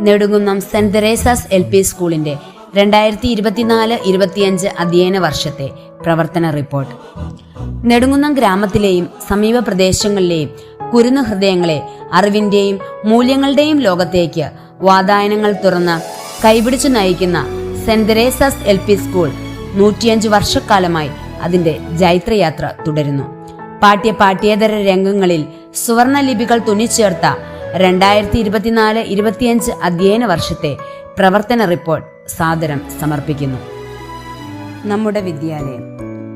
Nedumkunnam saint Theresa's L P സ്കൂളിന്റെ രണ്ടായിരത്തി ഇരുപത്തിനാല് ഇരുപത്തിയഞ്ച് അധ്യയന വർഷത്തെ പ്രവർത്തന റിപ്പോർട്ട് നെടുങ്കുന്നം ഗ്രാമത്തിലെയും സമീപ പ്രദേശങ്ങളിലെയും കുരുന്നു ഹൃദയങ്ങളെ അറിവിന്റെയും മൂല്യങ്ങളുടെയും ലോകത്തേക്ക് വാതായനങ്ങൾ തുറന്ന് കൈപിടിച്ചു നയിക്കുന്ന saint Theresa's L P school നൂറ്റിയഞ്ച് വർഷക്കാലമായി അതിന്റെ ജൈത്രയാത്ര തുടരുന്നു. പാഠ്യ പാഠ്യേതര രംഗങ്ങളിൽ സുവർണ ലിപികൾ തുന്നിച്ചേർത്ത രണ്ടായിരത്തി ഇരുപത്തിനാല് ഇരുപത്തിയഞ്ച് അധ്യയന വർഷത്തെ പ്രവർത്തന റിപ്പോർട്ട് സാദരം സമർപ്പിക്കുന്നു. നമ്മുടെ വിദ്യാലയം.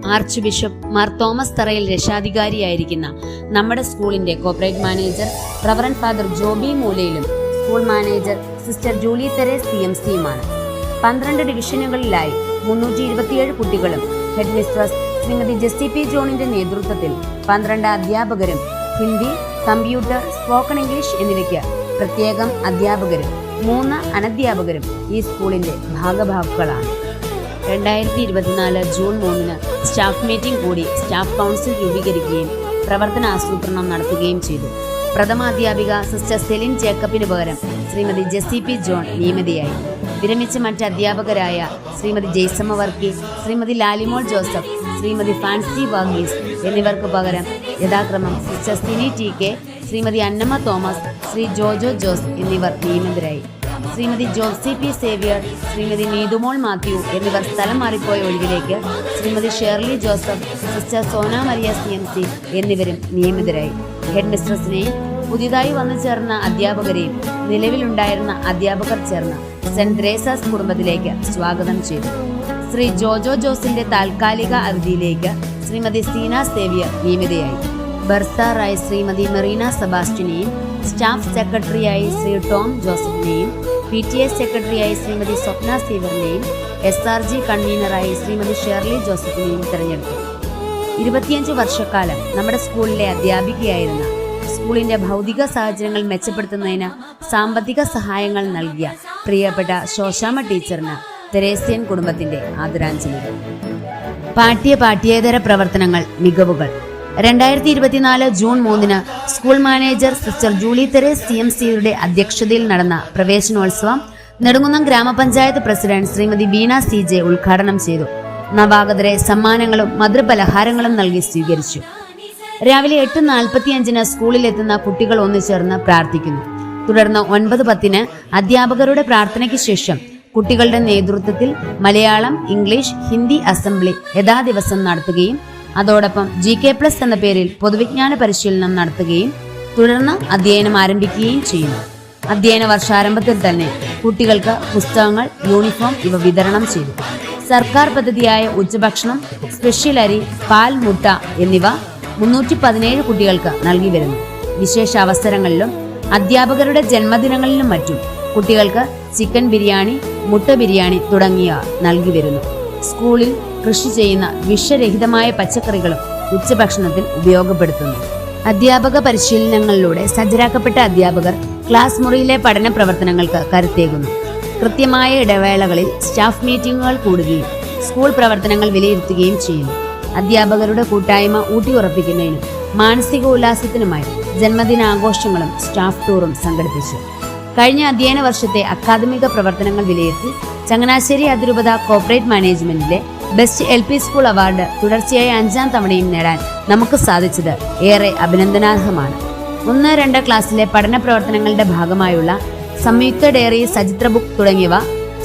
ആർച്ച് ബിഷപ്പ് മാർ തോമസ് തറയിൽ രക്ഷാധികാരിയായിരിക്കുന്ന നമ്മുടെ സ്കൂളിന്റെ corporate manager reverend father Joby മൂലയിലും school manager sister Julie Therese C M സിയുമാണ്. പന്ത്രണ്ട് ഡിവിഷനുകളിലായി മുന്നൂറ്റി ഇരുപത്തിയേഴ് കുട്ടികളും head mistress Shrimati Jessy P ജോണിന്റെ നേതൃത്വത്തിൽ പന്ത്രണ്ട് അധ്യാപകരും ഹിന്ദി കമ്പ്യൂട്ടർ സ്പോക്കൺ ഇംഗ്ലീഷ് എന്നിവയ്ക്ക് പ്രത്യേകം അധ്യാപകരും മൂന്ന് അനധ്യാപകരും ഈ സ്കൂളിന്റെ ഭാഗഭാക്കുകളാണ്. രണ്ടായിരത്തി ഇരുപത്തിനാല് ജൂൺ മൂന്നിന് സ്റ്റാഫ് മീറ്റിംഗ് കൂടി സ്റ്റാഫ് കൗൺസിൽ രൂപീകരിക്കുകയും പ്രവർത്തന ആസൂത്രണം നടത്തുകയും ചെയ്തു. പ്രഥമാധ്യാപിക സിസ്റ്റർ സെലിൻ ജേക്കബിന് പകരം ശ്രീമതി ജെസ്സി പി ജോൺ നിയമിതയായി. വിരമിച്ച മറ്റ് അധ്യാപകരായ ശ്രീമതി ജയ്സമ്മ വർക്കി ശ്രീമതി ലാലിമോൾ ജോസഫ് ശ്രീമതി ഫാൻസി വാഗീസ് എന്നിവർക്ക് പകരം യഥാക്രമം sister Sini T K Shrimati Annamma Thomas Shri Jojo Jose എന്നിവർ നിയമിതരായി. Shrimati Josy P Xavier Shrimati Neethumol Mathew എന്നിവർ സ്ഥലം മാറിപ്പോയ ഒഴിവിലേക്ക് Shrimati Shirley Joseph sister Sona Maria C M C എന്നിവരും നിയമിതരായി. ഹെഡ് മിസ്ട്രസിനെയും പുതിയതായി വന്നു ചേർന്ന അധ്യാപകരെയും നിലവിലുണ്ടായിരുന്ന അധ്യാപകർ ചേർന്ന് സെന്റ് ത്രേസാസ് കുടുംബത്തിലേക്ക് സ്വാഗതം ചെയ്തു. ശ്രീ ജോജോ ജോസിന്റെ താൽക്കാലിക അവധിയിലേക്ക് ശ്രീമതി സീന സേവ്യർ നിയമിതയായി. ബർസാറായി ശ്രീമതി മെറീന സെബാസ്റ്റിനെയും സ്റ്റാഫ് സെക്രട്ടറിയായി ശ്രീ ടോം ജോസഫിനെയും പി ടി എസ് സെക്രട്ടറിയായി ശ്രീമതി സ്വപ്ന സീവറിനെയും എസ് ആർ ജി കൺവീനറായി ശ്രീമതി ഷേർലി ജോസഫിനെയും തിരഞ്ഞെടുത്തു. ഇരുപത്തിയഞ്ച് വർഷക്കാലം നമ്മുടെ സ്കൂളിലെ അധ്യാപികയായിരുന്ന സ്കൂളിന്റെ ഭൗതിക സാഹചര്യങ്ങൾ മെച്ചപ്പെടുത്തുന്നതിന് സാമ്പത്തിക സഹായങ്ങൾ നൽകിയ പ്രിയപ്പെട്ട ശോശാമ ടീച്ചറിന് തെരേസ്യൻ കുടുംബത്തിന്റെ ആദരാഞ്ജലികൾ. പാഠ്യ പാഠ്യേതര പ്രവർത്തനങ്ങൾ മികവുകൾ. രണ്ടായിരത്തി ഇരുപത്തിനാല് ജൂൺ മൂന്നിന് school manager sister Julie Therese C M സിയുടെ അധ്യക്ഷതയിൽ നടന്ന പ്രവേശനോത്സവം നെടുങ്കുന്നം ഗ്രാമപഞ്ചായത്ത് president Shrimati Veena C J ഉദ്ഘാടനം ചെയ്തു. നവാഗതരെ സമ്മാനങ്ങളും മധുരപലഹാരങ്ങളും നൽകി സ്വീകരിച്ചു. രാവിലെ എട്ട് നാൽപ്പത്തിയഞ്ചിന് സ്കൂളിലെത്തുന്ന കുട്ടികൾ ഒന്നുചേർന്ന് പ്രാർത്ഥിക്കുന്നു. തുടർന്ന് ഒൻപത് പത്തിന് അധ്യാപകരുടെ പ്രാർത്ഥനയ്ക്ക് ശേഷം കുട്ടികളുടെ നേതൃത്വത്തിൽ മലയാളം ഇംഗ്ലീഷ് ഹിന്ദി അസംബ്ലി യഥാദിവസം നടത്തുകയും അതോടൊപ്പം ജി കെ പ്ലസ് എന്ന പേരിൽ പൊതുവിജ്ഞാന പരിശീലനം നടത്തുകയും തുടർന്ന് അധ്യയനം ആരംഭിക്കുകയും ചെയ്യുന്നു. അധ്യയന വർഷാരംഭത്തിൽ തന്നെ കുട്ടികൾക്ക് പുസ്തകങ്ങൾ യൂണിഫോം ഇവ വിതരണം ചെയ്തു. സർക്കാർ പദ്ധതിയായ ഉച്ചഭക്ഷണം സ്പെഷ്യൽ അരി പാൽ മുട്ട എന്നിവ മുന്നൂറ്റി പതിനേഴ് കുട്ടികൾക്ക് നൽകി വരുന്നു. വിശേഷ അവസരങ്ങളിലും അധ്യാപകരുടെ ജന്മദിനങ്ങളിലും മറ്റും കുട്ടികൾക്ക് ചിക്കൻ ബിരിയാണി മുട്ട ബിരിയാണി തുടങ്ങിയ നൽകി വരുന്നു. സ്കൂളിൽ കൃഷി ചെയ്യുന്ന വിഷരഹിതമായ പച്ചക്കറികളും ഉച്ചഭക്ഷണത്തിൽ ഉപയോഗപ്പെടുത്തുന്നു. അധ്യാപക പരിശീലനങ്ങളിലൂടെ സജ്ജരാക്കപ്പെട്ട അധ്യാപകർ ക്ലാസ് മുറിയിലെ പഠന പ്രവർത്തനങ്ങൾക്ക് കരുത്തേകുന്നു. കൃത്യമായ ഇടവേളകളിൽ സ്റ്റാഫ് മീറ്റിംഗുകൾ കൂടുകയും സ്കൂൾ പ്രവർത്തനങ്ങൾ വിലയിരുത്തുകയും ചെയ്യുന്നു. അധ്യാപകരുടെ കൂട്ടായ്മ ഊട്ടിയുറപ്പിക്കുന്നതിനും മാനസിക ഉല്ലാസത്തിനുമായി ജന്മദിനാഘോഷങ്ങളും സ്റ്റാഫ് ടൂറും സംഘടിപ്പിച്ചു. കഴിഞ്ഞ അധ്യയന വർഷത്തെ അക്കാദമിക പ്രവർത്തനങ്ങൾ വിലയിരുത്തി ചങ്ങനാശ്ശേരി അതിരൂപത corporate മാനേജ്മെന്റിലെ best L P school award തുടർച്ചയായി അഞ്ചാം തവണയും നേടാൻ നമുക്ക് സാധിച്ചത് ഏറെ അഭിനന്ദനാർഹമാണ്. ഒന്ന് രണ്ട് ക്ലാസ്സിലെ പഠന പ്രവർത്തനങ്ങളുടെ ഭാഗമായുള്ള സംയുക്ത ഡയറി സചിത്ര ബുക്ക് തുടങ്ങിയവ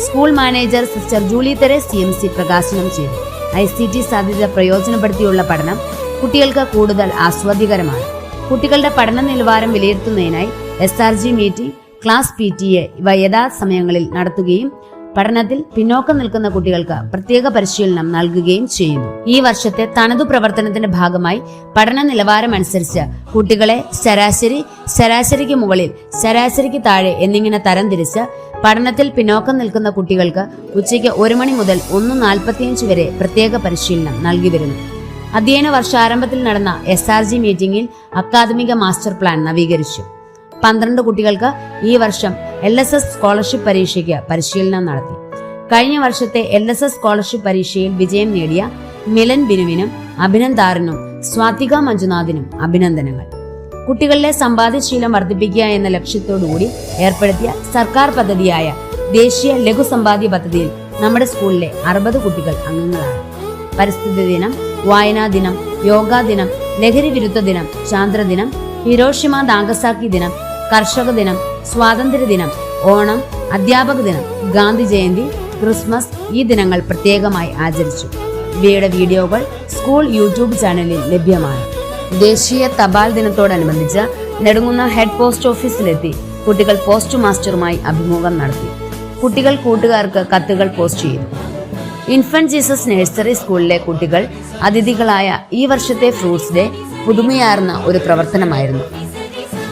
school manager sister Julie Therese C M C പ്രകാശനം ചെയ്തു. ഐ സി ടി സാധ്യത പ്രയോജനപ്പെടുത്തിയുള്ള പഠനം കുട്ടികൾക്ക് കൂടുതൽ ആസ്വാദ്യകരമാണ്. കുട്ടികളുടെ പഠന നിലവാരം വിലയിരുത്തുന്നതിനായി S R G meeting class P T A ഇവ യഥാസമയങ്ങളിൽ നടത്തുകയും പഠനത്തിൽ പിന്നോക്കം നിൽക്കുന്ന കുട്ടികൾക്ക് പ്രത്യേക പരിശീലനം നൽകുകയും ചെയ്യുന്നു. ഈ വർഷത്തെ തനതു പ്രവർത്തനത്തിന്റെ ഭാഗമായി പഠന നിലവാരമനുസരിച്ച് കുട്ടികളെ ശരാശരി ശരാശരിക്ക് മുകളിൽ ശരാശരിക്ക് താഴെ എന്നിങ്ങനെ തരംതിരിച്ച് പഠനത്തിൽ പിന്നോക്കം നിൽക്കുന്ന കുട്ടികൾക്ക് ഉച്ചയ്ക്ക് ഒരു മണി മുതൽ ഒന്ന് നാൽപ്പത്തിയഞ്ച് വരെ പ്രത്യേക പരിശീലനം നൽകി വരുന്നു. അധ്യയന വർഷാരംഭത്തിൽ നടന്ന എസ് ആർ ജി മീറ്റിംഗിൽ അക്കാദമിക മാസ്റ്റർ പ്ലാൻ നവീകരിച്ചു. പന്ത്രണ്ട് കുട്ടികൾക്ക് ഈ വർഷം എൽ എസ് എസ് സ്കോളർഷിപ്പ് പരീക്ഷയ്ക്ക് പരിശീലനം നടത്തി. കഴിഞ്ഞ വർഷത്തെ എൽ എസ് എസ് സ്കോളർഷിപ്പ് പരീക്ഷയിൽ വിജയം നേടിയ മിലൻ ബിനുവിനും അഭിനന്ദാറിനും സ്വാതിക മഞ്ജുനാഥിനും അഭിനന്ദനങ്ങൾ. കുട്ടികളിലെ സമ്പാദ്യശീലം വർദ്ധിപ്പിക്കുക എന്ന ലക്ഷ്യത്തോടുകൂടി ഏർപ്പെടുത്തിയ സർക്കാർ പദ്ധതിയായ ദേശീയ ലഘു സമ്പാദ്യ പദ്ധതിയിൽ നമ്മുടെ സ്കൂളിലെ അറുപത് കുട്ടികൾ അംഗങ്ങളാണ്. പരിസ്ഥിതി ദിനം വായനാ ദിനം യോഗാ ദിനം ലഹരി വിരുദ്ധ ദിനം ചാന്ദ്ര ദിനം ഹിരോഷിമ നാഗസാക്കി ദിനം കർഷക ദിനം സ്വാതന്ത്ര്യ ദിനം ഓണം അധ്യാപക ദിനം ഗാന്ധി ജയന്തി ക്രിസ്മസ് ഈ ദിനങ്ങൾ പ്രത്യേകമായി ആചരിച്ചു. ഇവയുടെ വീഡിയോകൾ സ്കൂൾ യൂട്യൂബ് ചാനലിൽ ലഭ്യമാണ്. ദേശീയ തപാൽ ദിനത്തോടനുബന്ധിച്ച് നെടുങ്ങുന്ന ഹെഡ് പോസ്റ്റ് ഓഫീസിലെത്തി കുട്ടികൾ പോസ്റ്റ് മാസ്റ്ററുമായി അഭിമുഖം നടത്തി. കുട്ടികൾ കൂട്ടുകാർക്ക് കത്തുകൾ പോസ്റ്റ് ചെയ്തു. ഇൻഫന്റ് ജീസസ് നഴ്സറി സ്കൂളിലെ കുട്ടികൾ അതിഥികളായ ഈ വർഷത്തെ ഫ്രൂട്ട്സ് ഡേ പുതുമയാർന്ന ഒരു പ്രവർത്തനമായിരുന്നു.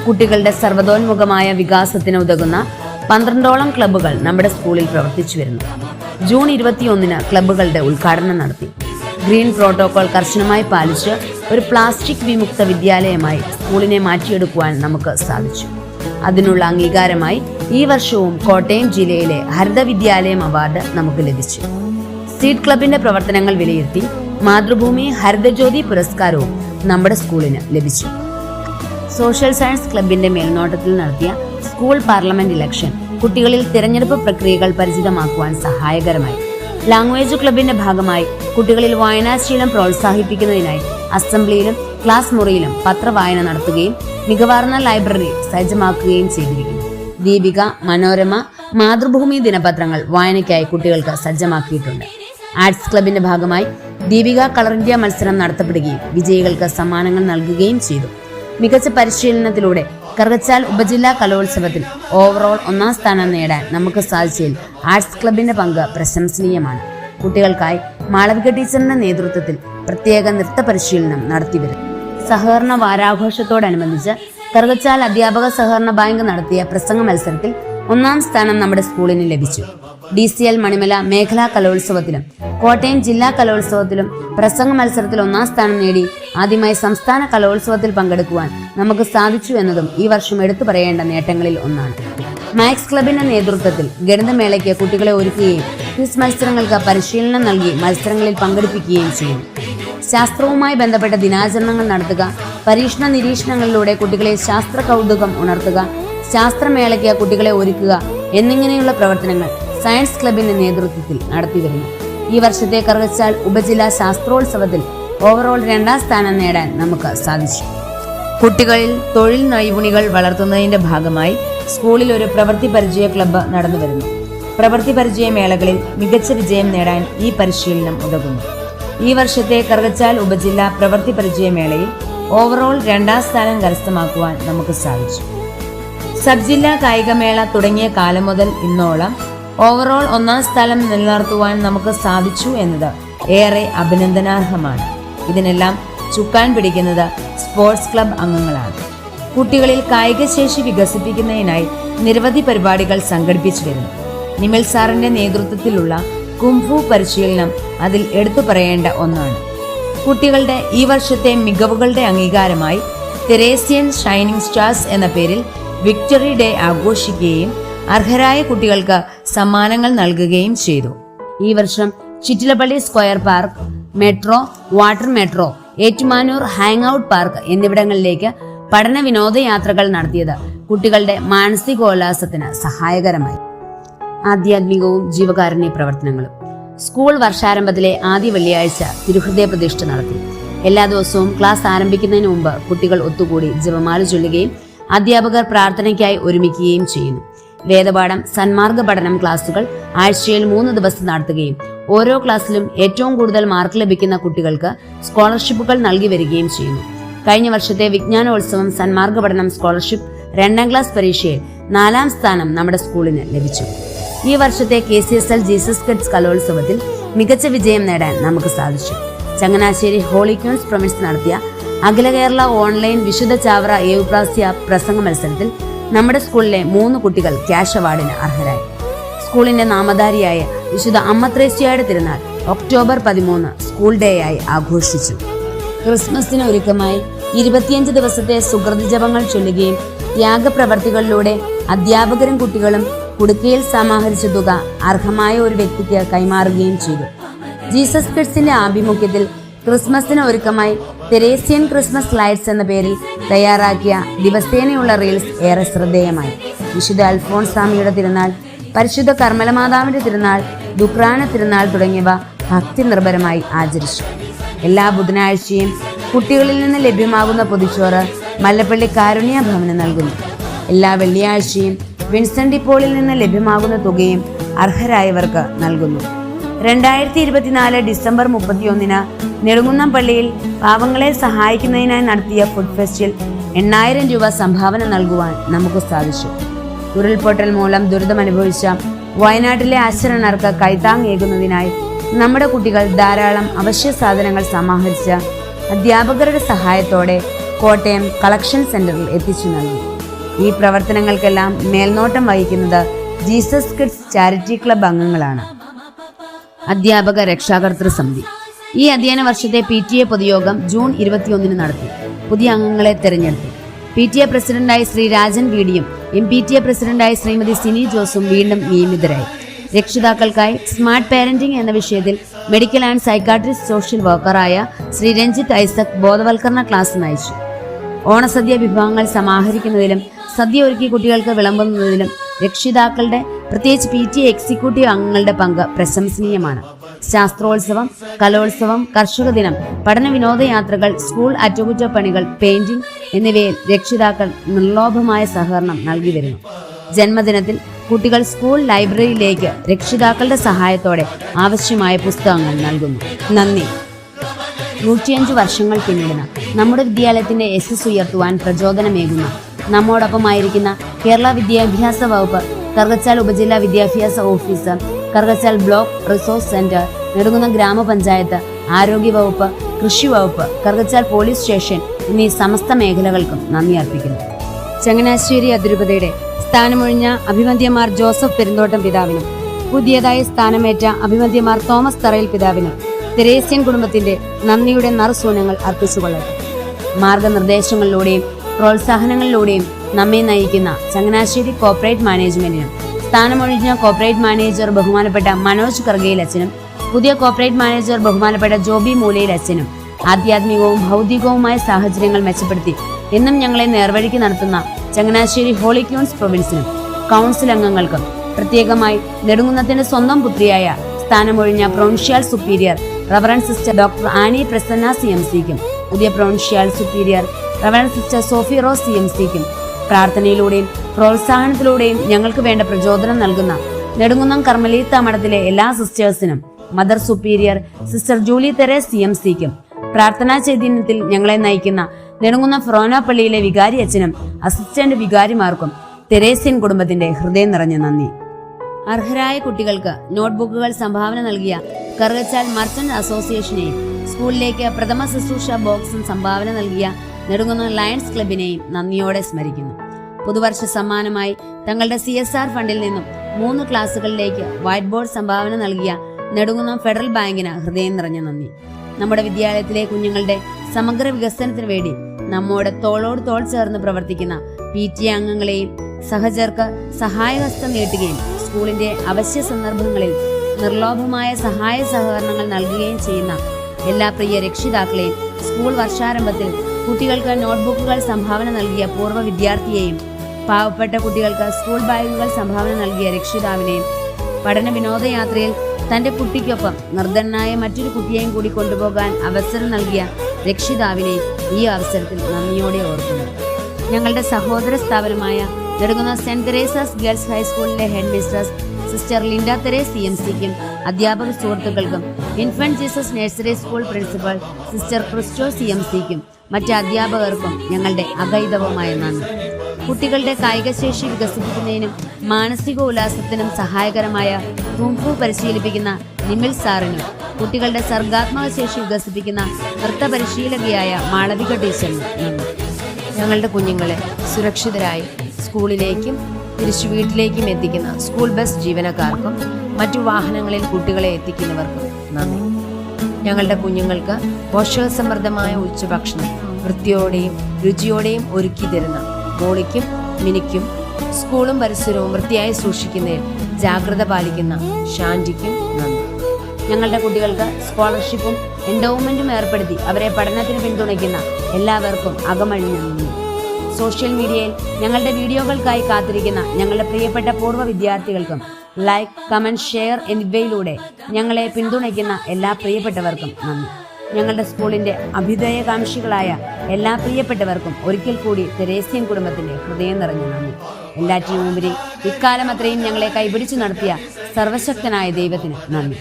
കുട്ടികളുടെ സർവതോന്മുഖമായ വികാസത്തിന് ഉതകുന്ന പന്ത്രണ്ടോളം ക്ലബ്ബുകൾ നമ്മുടെ സ്കൂളിൽ പ്രവർത്തിച്ചു വരുന്നു. ജൂൺ ഇരുപത്തിയൊന്നിന് ക്ലബ്ബുകളുടെ ഉദ്ഘാടനം നടത്തി. ഗ്രീൻ പ്രോട്ടോകോൾ കർശനമായി പാലിച്ച് ഒരു പ്ലാസ്റ്റിക് വിമുക്ത വിദ്യാലയമായി സ്കൂളിനെ മാറ്റിയെടുക്കുവാൻ നമുക്ക് സാധിച്ചു. അതിനുള്ള അംഗീകാരമായി ഈ വർഷവും കോട്ടയം ജില്ലയിലെ ഹരിത വിദ്യാലയം അവാർഡ് നമുക്ക് ലഭിച്ചു. സീഡ് ക്ലബിന്റെ പ്രവർത്തനങ്ങൾ വിലയിരുത്തി മാതൃഭൂമി ഹരിതജ്യോതി പുരസ്കാരവും നമ്മുടെ സ്കൂളിന് ലഭിച്ചു. സോഷ്യൽ സയൻസ് ക്ലബിന്റെ മേൽനോട്ടത്തിൽ നടത്തിയ സ്കൂൾ പാർലമെന്റ് ഇലക്ഷൻ കുട്ടികളിൽ തിരഞ്ഞെടുപ്പ് പ്രക്രിയകൾ പരിചിതമാക്കുവാൻ സഹായകരമായി. ലാംഗ്വേജ് ക്ലബിന്റെ ഭാഗമായി കുട്ടികളിൽ വായനാശീലം പ്രോത്സാഹിപ്പിക്കുന്നതിനായി അസംബ്ലിയിലും ക്ലാസ് മുറിയിലും പത്രവായന നടത്തുകയും മികവാർന്ന ലൈബ്രറി സജ്ജമാക്കുകയും ചെയ്തിരിക്കുന്നു. ദീപിക മനോരമ മാതൃഭൂമി ദിനപത്രങ്ങൾ വായനയ്ക്കായി കുട്ടികൾക്ക് സജ്ജമാക്കിയിട്ടുണ്ട്. ആർട്സ് ക്ലബിന്റെ ഭാഗമായി ദീപിക കളർ ഇന്ത്യ മത്സരം നടത്തപ്പെടുകയും വിജയികൾക്ക് സമ്മാനങ്ങൾ നൽകുകയും ചെയ്തു. മികച്ച പരിശീലനത്തിലൂടെ കറുകച്ചാൽ ഉപജില്ലാ കലോത്സവത്തിൽ ഓവറോൾ ഒന്നാം സ്ഥാനം നേടാൻ നമുക്ക് സാധിച്ചതിൽ ആർട്സ് ക്ലബിന്റെ പങ്ക് പ്രശംസനീയമാണ്. കുട്ടികൾക്കായി മാളവിക ടീച്ചറിന്റെ നേതൃത്വത്തിൽ പ്രത്യേക നൃത്ത പരിശീലനം നടത്തിവരും സഹകരണ വാരാഘോഷത്തോടനുബന്ധിച്ച് കറുകച്ചാൽ അധ്യാപക സഹകരണ ബാങ്ക് നടത്തിയ പ്രസംഗ മത്സരത്തിൽ ഒന്നാം സ്ഥാനം നമ്മുടെ സ്കൂളിന് ലഭിച്ചു. ഡി സി എൽ മണിമല മേഖലാ കലോത്സവത്തിലും കോട്ടയം ജില്ലാ കലോത്സവത്തിലും പ്രസംഗ മത്സരത്തിൽ ഒന്നാം സ്ഥാനം നേടി ആദ്യമായി സംസ്ഥാന കലോത്സവത്തിൽ പങ്കെടുക്കുവാൻ നമുക്ക് സാധിച്ചു എന്നതും ഈ വർഷം എടുത്തു പറയേണ്ട നേട്ടങ്ങളിൽ ഒന്നാണ്. മാക്സ് ക്ലബിന്റെ നേതൃത്വത്തിൽ ഗണിതമേളയ്ക്ക് കുട്ടികളെ ഒരുക്കുകയും ക്വിസ് മത്സരങ്ങൾക്ക് പരിശീലനം നൽകി മത്സരങ്ങളിൽ പങ്കെടുപ്പിക്കുകയും ചെയ്യും. ശാസ്ത്രവുമായി ബന്ധപ്പെട്ട ദിനാചരണങ്ങൾ നടത്തുക പരീക്ഷണ നിരീക്ഷണങ്ങളിലൂടെ കുട്ടികളെ ശാസ്ത്ര കൗതുകം ഉണർത്തുക ശാസ്ത്രമേളയ്ക്ക് കുട്ടികളെ ഒരുക്കുക എന്നിങ്ങനെയുള്ള പ്രവർത്തനങ്ങൾ സയൻസ് ക്ലബിന്റെ നേതൃത്വത്തിൽ നടത്തിവരുന്നു. ഈ വർഷത്തെ കറുകച്ചാൽ ഉപജില്ലാ ശാസ്ത്രോത്സവത്തിൽ ഓവറോൾ രണ്ടാം സ്ഥാനം നേടാൻ നമുക്ക് സാധിച്ചു. കുട്ടികളിൽ തൊഴിൽ നൈപുണികൾ വളർത്തുന്നതിന്റെ ഭാഗമായി സ്കൂളിൽ ഒരു പ്രവൃത്തി പരിചയ ക്ലബ്ബ് നടന്നു വരുന്നു. പ്രവൃത്തി പരിചയ മേളകളിൽ മികച്ച വിജയം നേടാൻ ഈ പരിശീലനം ഉതകുന്നു. ഈ വർഷത്തെ കറുകച്ചാൽ ഉപജില്ല പ്രവൃത്തി പരിചയ മേളയിൽ ഓവറോൾ രണ്ടാം സ്ഥാനം കരസ്ഥമാക്കുവാൻ നമുക്ക് സാധിച്ചു. സബ് ജില്ലാ കായികമേള തുടങ്ങിയ കാലം മുതൽ ഇന്നോളം ഓവറോൾ ഒന്നാം സ്ഥലം നിലനിർത്തുവാൻ നമുക്ക് സാധിച്ചു എന്നത് ഏറെ അഭിനന്ദനാർഹമാണ്. ഇതിനെല്ലാം ചുക്കാൻ പിടിക്കുന്നത് സ്പോർട്സ് ക്ലബ് അംഗങ്ങളാണ്. കുട്ടികളിൽ കായികശേഷി വികസിപ്പിക്കുന്നതിനായി നിരവധി പരിപാടികൾ സംഘടിപ്പിച്ചു വരുന്നു നിമൽ സാറിന്റെ നേതൃത്വത്തിലുള്ള കുംഫു പരിശീലനം അതിൽ എടുത്തു പറയേണ്ട ഒന്നാണ്. കുട്ടികളുടെ ഈ വർഷത്തെ മികവുകളുടെ അംഗീകാരമായി തെരേസ്യൻ ഷൈനിങ് സ്റ്റാർസ് എന്ന പേരിൽ വിക്ടറി ഡേ ആഘോഷിക്കുകയും അർഹരായ കുട്ടികൾക്ക് സമ്മാനങ്ങൾ നൽകുകയും ചെയ്തു. ഈ വർഷം Chittilappally square park metro water metro Ettumanoor hang out park എന്നിവിടങ്ങളിലേക്ക് പഠന വിനോദയാത്രകൾ നടത്തിയത് കുട്ടികളുടെ മാനസികോല്ലാസത്തിന് സഹായകരമായി. ആധ്യാത്മികവും ജീവകാരുണ്യ പ്രവർത്തനങ്ങളും. സ്കൂൾ വർഷാരംഭത്തിലെ ആദ്യ വെള്ളിയാഴ്ച തിരുഹൃദയ പ്രതിഷ്ഠ നടത്തി. എല്ലാ ദിവസവും ക്ലാസ് ആരംഭിക്കുന്നതിന് മുമ്പ് കുട്ടികൾ ഒത്തുകൂടി ജപമാല ചൊല്ലുകയും അധ്യാപകർ പ്രാർത്ഥനയ്ക്കായി ഒരുമിക്കുകയും ചെയ്യുന്നു. വേദപാഠം സന്മാർഗ പഠനം ക്ലാസുകൾ ആഴ്ചയിൽ മൂന്ന് ദിവസം നടത്തുകയും ഓരോ ക്ലാസ്സിലും ഏറ്റവും കൂടുതൽ മാർക്ക് ലഭിക്കുന്ന കുട്ടികൾക്ക് സ്കോളർഷിപ്പുകൾ നൽകി വരികയും ചെയ്യുന്നു. കഴിഞ്ഞ വർഷത്തെ വിജ്ഞാനോത്സവം സന്മാർഗ പഠനം സ്കോളർഷിപ്പ് രണ്ടാം ക്ലാസ് പരീക്ഷയിൽ നാലാം സ്ഥാനം നമ്മുടെ സ്കൂളിന് ലഭിച്ചു. ഈ വർഷത്തെ K C S L Jesus kids കലോത്സവത്തിൽ മികച്ച വിജയം നേടാൻ നമുക്ക് സാധിച്ചു. ചങ്ങനാശ്ശേരി ഹോളി ക്യൂൺസ് പ്രൊമിൻസ് നടത്തിയ അഖില കേരള ഓൺലൈൻ വിശുദ്ധ ചാവറ ഏവുപ്രാസ്യ പ്രസംഗ മത്സരത്തിൽ നമ്മുടെ സ്കൂളിലെ മൂന്ന് കുട്ടികൾ ക്യാഷ് അവാർഡിന് അർഹരായി. സ്കൂളിന്റെ നാമധാരിയായ വിശുദ്ധ അമ്മത്രേസ്യയുടെ തിരുനാൾ ഒക്ടോബർ പതിമൂന്ന് സ്കൂൾ ഡേ ആയി ആഘോഷിച്ചു. ക്രിസ്മസിന് ഒരുക്കമായി ഇരുപത്തിയഞ്ച് ദിവസത്തെ സുഹൃതി ജപങ്ങൾ ചൊല്ലുകയും ത്യാഗപ്രവർത്തികളിലൂടെ അധ്യാപകരും കുട്ടികളും കുടുക്കയിൽ സമാഹരിച്ച തുക അർഹമായ ഒരു വ്യക്തിക്ക് കൈമാറുകയും ചെയ്തു. ജീസസ് കിഡ്സിന്റെ ആഭിമുഖ്യത്തിൽ ക്രിസ്മസിന് ഒരുക്കമായി തെരേസ്യൻ ക്രിസ്മസ് ലൈറ്റ്സ് എന്ന പേരിൽ തയ്യാറാക്കിയ ദിവസേനയുള്ള റീൽസ് ഏറെ ശ്രദ്ധേയമായി. വിശുദ്ധ അൽഫോൺസാമിയുടെ തിരുനാൾ പരിശുദ്ധ കർമ്മലമാതാവിന്റെ തിരുനാൾ ദുക്രാന തിരുനാൾ തുടങ്ങിയവ ഭക്തി നിർഭരമായി ആചരിച്ചു. എല്ലാ ബുധനാഴ്ചയും കുട്ടികളിൽ നിന്ന് ലഭ്യമാകുന്ന പൊതിച്ചോറ് മല്ലപ്പള്ളി കാരുണ്യ ഭവന് നൽകുന്നു. എല്ലാ വെള്ളിയാഴ്ചയും വിൻസെന്റ് ഡിപ്പോളിൽ നിന്ന് ലഭ്യമാകുന്ന തുകയും അർഹരായവർക്ക് നൽകുന്നു. രണ്ടായിരത്തി ഇരുപത്തിനാല് ഡിസംബർ മുപ്പത്തിയൊന്നിന് നെടുങ്കുന്നം പള്ളിയിൽ പാവങ്ങളെ സഹായിക്കുന്നതിനായി നടത്തിയ ഫുഡ് ഫെസ്റ്റിൽ എണ്ണായിരം രൂപ സംഭാവന നൽകുവാൻ നമുക്ക് സാധിച്ചു. ഉരുൾപൊട്ടൽ മൂലം ദുരിതമനുഭവിച്ച വയനാട്ടിലെ അശരണർക്ക് കൈത്താങ്ങേകുന്നതിനായി നമ്മുടെ കുട്ടികൾ ധാരാളം അവശ്യ സാധനങ്ങൾ സമാഹരിച്ച അധ്യാപകരുടെ സഹായത്തോടെ കോട്ടയം കളക്ഷൻ സെന്ററിൽ എത്തിച്ചു നൽകി. ഈ പ്രവർത്തനങ്ങൾക്കെല്ലാം മേൽനോട്ടം വഹിക്കുന്നത് ജീസസ് കിഡ്സ് ചാരിറ്റി ക്ലബ് അംഗങ്ങളാണ്. അധ്യാപക രക്ഷാകർതൃ സമിതി. ഈ അധ്യയന വർഷത്തെ പി ടി എ പൊതുയോഗം ജൂൺ ഇരുപത്തിയൊന്നിന് നടത്തി. പുതിയ അംഗങ്ങളെ തെരഞ്ഞെടുത്തു. പി ടി എ പ്രസിഡന്റായി ശ്രീ രാജൻ വീഡിയും എം പി ടി എ പ്രസിഡന്റായി ശ്രീമതി സിനി ജോസും വീണ്ടും നിയമിതരായി. രക്ഷിതാക്കൾക്കായി സ്മാർട്ട് പാരന്റിംഗ് എന്ന വിഷയത്തിൽ മെഡിക്കൽ ആൻഡ് സൈക്കാട്രിസ്റ്റ് സോഷ്യൽ വർക്കറായ ശ്രീ രഞ്ജിത്ത് ഐസക് ബോധവൽക്കരണ ക്ലാസ് നയിച്ചു. ഓണസദ്യ വിഭവങ്ങൾ സമാഹരിക്കുന്നതിലും സദ്യ ഒരുക്കി കുട്ടികൾക്ക് വിളമ്പുന്നതിലും രക്ഷിതാക്കളുടെ പ്രത്യേകിച്ച് പി ടി എക്സിക്യൂട്ടീവ് അംഗങ്ങളുടെ പങ്ക് പ്രശംസനീയമാണ്. ശാസ്ത്രോത്സവം കലോത്സവം കർഷക ദിനം പഠന വിനോദയാത്രകൾ സ്കൂൾ അറ്റകുറ്റപ്പണികൾ പെയിന്റിംഗ് എന്നിവയിൽ രക്ഷിതാക്കൾ നിർലോഭമായ സഹകരണം നൽകി വരുന്നു. ജന്മദിനത്തിൽ കുട്ടികൾ സ്കൂൾ ലൈബ്രറിയിലേക്ക് രക്ഷിതാക്കളുടെ സഹായത്തോടെ ആവശ്യമായ പുസ്തകങ്ങൾ നൽകുന്നു. നന്ദി. നൂറ്റിയഞ്ച് വർഷങ്ങൾ പിന്നിടുന്ന നമ്മുടെ വിദ്യാലയത്തിന്റെ യശസ് ഉയർത്തുവാൻ പ്രചോദനമേകുന്ന നമ്മോടൊപ്പമായിരിക്കുന്ന കേരള വിദ്യാഭ്യാസ വകുപ്പ് കറുകച്ചാൽ ഉപജില്ലാ വിദ്യാഭ്യാസ officer Karukachal block resource centre Nedumkunnam ഗ്രാമപഞ്ചായത്ത് ആരോഗ്യ വകുപ്പ് കൃഷി വകുപ്പ് കറുകച്ചാൽ പോലീസ് സ്റ്റേഷൻ എന്നീ സമസ്ത മേഖലകൾക്കും നന്ദി അർപ്പിക്കുന്നു. ചങ്ങനാശ്ശേരി അതിരൂപതയുടെ സ്ഥാനമൊഴിഞ്ഞ അഭിമന്ത്യമാർ ജോസഫ് പെരുന്തോട്ടം പിതാവിനും പുതിയതായി സ്ഥാനമേറ്റ അഭിമന്ത്യമാർ തോമസ് തറയിൽ പിതാവിനും തെരേസ്യൻ കുടുംബത്തിന്റെ നന്ദിയുടെ നറുസൂനങ്ങൾ അർപ്പിച്ചുകൊള്ളട്ടെ. മാർഗനിർദ്ദേശങ്ങളിലൂടെയും പ്രോത്സാഹനങ്ങളിലൂടെയും നമ്മെ നയിക്കുന്ന ചങ്ങനാശ്ശേരി കോർപ്പറേറ്റ് മാനേജ്മെന്റിനും സ്ഥാനമൊഴിഞ്ഞ കോർപ്പറേറ്റ് മാനേജർ ബഹുമാനപ്പെട്ട മനോജ് കർഗയിൽ അച്ഛനും പുതിയ കോർപ്പറേറ്റ് മാനേജർ ബഹുമാനപ്പെട്ട ജോബി മൂലയിൽ അച്ഛനും ആധ്യാത്മികവും ഭൗതികവുമായ സാഹചര്യങ്ങൾ മെച്ചപ്പെടുത്തി എന്നും ഞങ്ങളെ നേർവഴിക്ക് നടത്തുന്ന ചങ്ങനാശ്ശേരി ഹോളി ക്യൂൺസ് പ്രൊവിൻസിനും കൗൺസിൽ അംഗങ്ങൾക്കും പ്രത്യേകമായി നെടുങ്കുന്നത്തിന്റെ സ്വന്തം പുത്രിയായ സ്ഥാനമൊഴിഞ്ഞ provincial superior reverend sister doctor Annie Prasanna C M സിക്കും പുതിയ provincial superior reverend sister Sophie C M സിക്കും പ്രാർത്ഥനയിലൂടെയും പ്രോത്സാഹനത്തിലൂടെയും ഞങ്ങൾക്ക് വേണ്ട പ്രചോദനം നൽകുന്ന നെടുങ്കുന്നം കർമ്മലീത്ത മഠത്തിലെ എല്ലാ സിസ്റ്റേഴ്സിനും mother superior sister Julie Therese C M സിക്കും പ്രാർത്ഥനാ ചൈതന്യത്തിൽ ഞങ്ങളെ നയിക്കുന്ന നെടുങ്കുന്നം ഫൊറോന പള്ളിയിലെ വികാരി അച്ഛനും അസിസ്റ്റന്റ് വികാരിമാർക്കും തെരേസ്യൻ കുടുംബത്തിന്റെ ഹൃദയം നിറഞ്ഞ നന്ദി. അർഹരായ കുട്ടികൾക്ക് നോട്ട്ബുക്കുകൾ സംഭാവന നൽകിയ കറുകച്ചാൽ മർച്ചന്റ് അസോസിയേഷനെയും സ്കൂളിലേക്ക് പ്രഥമ ശുശ്രൂഷ ബോക്സും സംഭാവന നൽകിയ നെടുങ്കുന്നം ലയൺസ് ക്ലബിനെയും നന്ദിയോടെ സ്മരിക്കുന്നു. പുതുവർഷ സമ്മാനമായി തങ്ങളുടെ സി എസ് ആർ ഫണ്ടിൽ നിന്നും മൂന്ന് ക്ലാസുകളിലേക്ക് വൈറ്റ് ബോർഡ് സംഭാവന നൽകിയ നെടുങ്കുന്നം ഫെഡറൽ ബാങ്കിന് ഹൃദയം നിറഞ്ഞ നന്ദി. നമ്മുടെ വിദ്യാലയത്തിലെ കുഞ്ഞുങ്ങളുടെ സമഗ്ര വികസനത്തിന് വേണ്ടി നമ്മോട് തോളോട് തോൾ ചേർന്ന് പ്രവർത്തിക്കുന്ന പി ടി അംഗങ്ങളെയും സഹചർക്ക് സഹായഹസ്തം നീട്ടുകയും സ്കൂളിന്റെ അവശ്യ സന്ദർഭങ്ങളിൽ നിർലോഭമായ സഹായ സഹകരണങ്ങൾ നൽകുകയും ചെയ്യുന്ന എല്ലാ പ്രിയ രക്ഷിതാക്കളെയും സ്കൂൾ വർഷാരംഭത്തിൽ കുട്ടികൾക്ക് നോട്ട്ബുക്കുകൾ സംഭാവന നൽകിയ പൂർവ വിദ്യാർത്ഥിയെയും പാവപ്പെട്ട കുട്ടികൾക്ക് സ്കൂൾ ബാഗുകൾ സംഭാവന നൽകിയ രക്ഷിതാവിനെയും പഠന വിനോദയാത്രയിൽ തന്റെ കുട്ടിക്കൊപ്പം നിർദ്ധനായ മറ്റൊരു കുട്ടിയെയും കൂടി കൊണ്ടുപോകാൻ അവസരം നൽകിയ രക്ഷിതാവിനെ ഈ അവസരത്തിൽ നന്ദിയോടെ ഓർക്കുന്നു. ഞങ്ങളുടെ സഹോദര സ്ഥാപനമായ നെടുങ്ങുന്ന സെന്റ് തെരേസസ് ഗേൾസ് ഹൈസ്കൂളിലെ head mistress sister Linda Therese C M സിക്കും അധ്യാപക സുഹൃത്തുക്കൾക്കും infant Jesus nursery school principal sister Christo C M സിക്കും മറ്റ് അധ്യാപകർക്കും ഞങ്ങളുടെ അഗൈതവമായ നന്ദി. കുട്ടികളുടെ കായികശേഷി വികസിപ്പിക്കുന്നതിനും മാനസിക ഉല്ലാസത്തിനും സഹായകരമായ കുംഫു പരിശീലിപ്പിക്കുന്ന നിമിൽ സാറിനും കുട്ടികളുടെ സർഗാത്മക ശേഷി വികസിപ്പിക്കുന്ന നൃത്ത പരിശീലകയായ മാളവിക ടീച്ചറിനും ഞങ്ങളുടെ കുഞ്ഞുങ്ങളെ സുരക്ഷിതരായി സ്കൂളിലേക്കും തിരിച്ചു വീട്ടിലേക്കും എത്തിക്കുന്ന സ്കൂൾ ബസ് ജീവനക്കാർക്കും മറ്റു വാഹനങ്ങളിൽ കുട്ടികളെ എത്തിക്കുന്നവർക്കും നന്ദി. ഞങ്ങളുടെ കുഞ്ഞുങ്ങൾക്ക് പോഷകസമൃദ്ധമായ ഉച്ചഭക്ഷണം വൃത്തിയോടെയും രുചിയോടെയും ഒരുക്കി തരുന്ന മോളിക്കും മിനിക്കും സ്കൂളും പരിസരവും വൃത്തിയായി സൂക്ഷിക്കുന്നതിൽ ജാഗ്രത പാലിക്കുന്ന ഷാന്റിക്കും നന്ദി. ഞങ്ങളുടെ കുട്ടികൾക്ക് സ്കോളർഷിപ്പും എൻഡോവ്മെന്റും ഏർപ്പെടുത്തി അവരെ പഠനത്തിന് പിന്തുണയ്ക്കുന്ന എല്ലാവർക്കും അകമഴിഞ്ഞ നന്ദി. സോഷ്യൽ മീഡിയയിൽ ഞങ്ങളുടെ വീഡിയോകൾക്കായി കാത്തിരിക്കുന്ന ഞങ്ങളുടെ പ്രിയപ്പെട്ട പൂർവ വിദ്യാർത്ഥികൾക്കും ലൈക്ക് കമന്റ് ഷെയർ എന്നിവയിലൂടെ ഞങ്ങളെ പിന്തുണയ്ക്കുന്ന എല്ലാ പ്രിയപ്പെട്ടവർക്കും നന്ദി. ഞങ്ങളുടെ സ്കൂളിന്റെ അഭ്യുദയകാംക്ഷികളായ എല്ലാ പ്രിയപ്പെട്ടവർക്കും ഒരിക്കൽ കൂടി തെരേസ്യൻ കുടുംബത്തിന്റെ ഹൃദയം നിറഞ്ഞ നന്ദി. എല്ലാ ഉപരി ഇക്കാലം അത്രയും ഞങ്ങളെ കൈപിടിച്ചു നടത്തിയ സർവശക്തനായ ദൈവത്തിന് നന്ദി.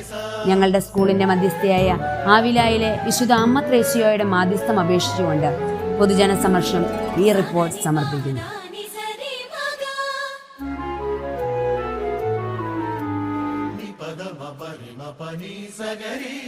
ഞങ്ങളുടെ സ്കൂളിന്റെ മധ്യസ്ഥയായ ആവിലായിലെ വിശുദ്ധ അമ്മ ത്രേശിയോയുടെ മാധ്യസ്ഥം അപേക്ഷിച്ചുകൊണ്ട് പൊതുജന സമർഷം ഈ റിപ്പോർട്ട് സമർപ്പിക്കുന്നു. പനി സഗരീ